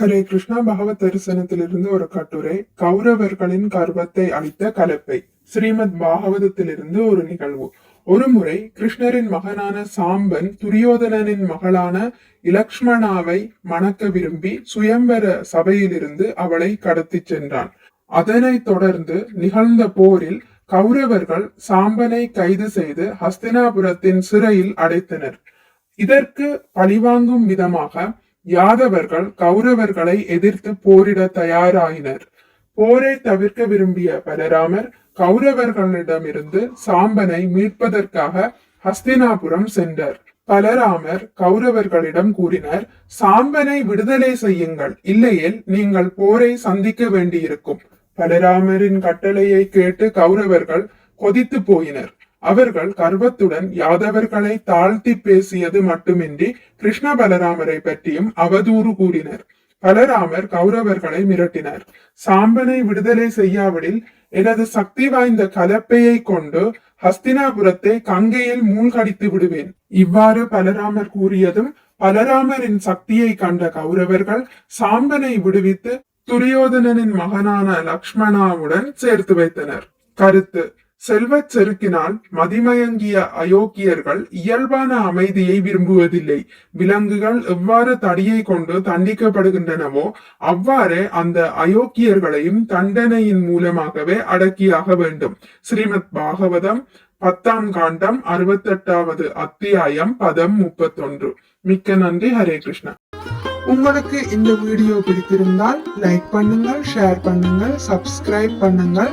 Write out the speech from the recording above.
ஹரே கிருஷ்ணா பகவத் தரிசனத்திலிருந்து ஒரு கட்டுரை கௌரவர்களின் கர்வத்தை அளித்த கலப்பை ஸ்ரீமத் பாகவதத்திலிருந்து ஒரு நிகழ்வு. ஒரு முறை கிருஷ்ணரின் மகனான சாம்பன் துரியோதனனின் மகளான இலக்ஷ்மணாவை மணக்க விரும்பி சுயம்பர சபையிலிருந்து அவளை கடத்தி சென்றான். அதனைத் தொடர்ந்து நிகழ்ந்த போரில் கௌரவர்கள் சாம்பனை கைது செய்து ஹஸ்தினாபுரத்தின் சிறையில் அடைத்தனர். இதற்கு பழிவாங்கும் விதமாக யாதவர்கள் கௌரவர்களை எதிர்த்து போரிட தயாராயினர். போரை தவிர்க்க விரும்பிய பலராமர் கௌரவர்களிடமிருந்து சாம்பனை மீட்பதற்காக ஹஸ்தினாபுரம் சென்றார். பலராமர் கௌரவர்களிடம் கூறினர் சாம்பனை விடுதலை செய்யுங்கள் இல்லையேல் நீங்கள் போரை சந்திக்க வேண்டியிருக்கும். பலராமரின் கட்டளையை கேட்டு கௌரவர்கள் கொதித்து போயினர். அவர்கள் கர்வத்துடன் யாதவர்களை தாழ்த்தி பேசியது மட்டுமின்றி கிருஷ்ண பலராமரை பற்றியும் அவதூறு கூறினர். பலராமர் கௌரவர்களை மிரட்டினர். சாம்பனை விடுதலை செய்யாவிடில் எனது சக்தி வாய்ந்த கலப்பையை கொண்டு ஹஸ்தினாபுரத்தை கங்கையில் மூழ்கடித்து விடுவேன். இவ்வாறு பலராமர் கூறியதும் பலராமரின் சக்தியை கண்ட கௌரவர்கள் சாம்பனை விடுவித்து துரியோதனனின் மகனான லக்ஷ்மணாவுடன் சேர்த்து வைத்தனர். கருத்து செல்வச் செருக்கினால் மதிமயங்கிய அயோக்கியர்கள் இயல்பான அமைதியை விரும்புவதில்லை. விலங்குகள் எவ்வாறு தடியை கொண்டு தண்டிக்கப்படுகின்றனவோ அவ்வாறே அந்த அயோக்கியர்களையும் தண்டனையின் மூலமாகவே அடக்கியாக வேண்டும். ஸ்ரீமத் பாகவதம் பத்தாம் காண்டம் அறுபத்தெட்டாவது அத்தியாயம் பதம் முப்பத்தொன்று. மிக்க நன்றி ஹரே கிருஷ்ணா. உங்களுக்கு இந்த வீடியோ பிடித்திருந்தால் லைக் பண்ணுங்கள் ஷேர் பண்ணுங்கள் சப்ஸ்கிரைப் பண்ணுங்கள்.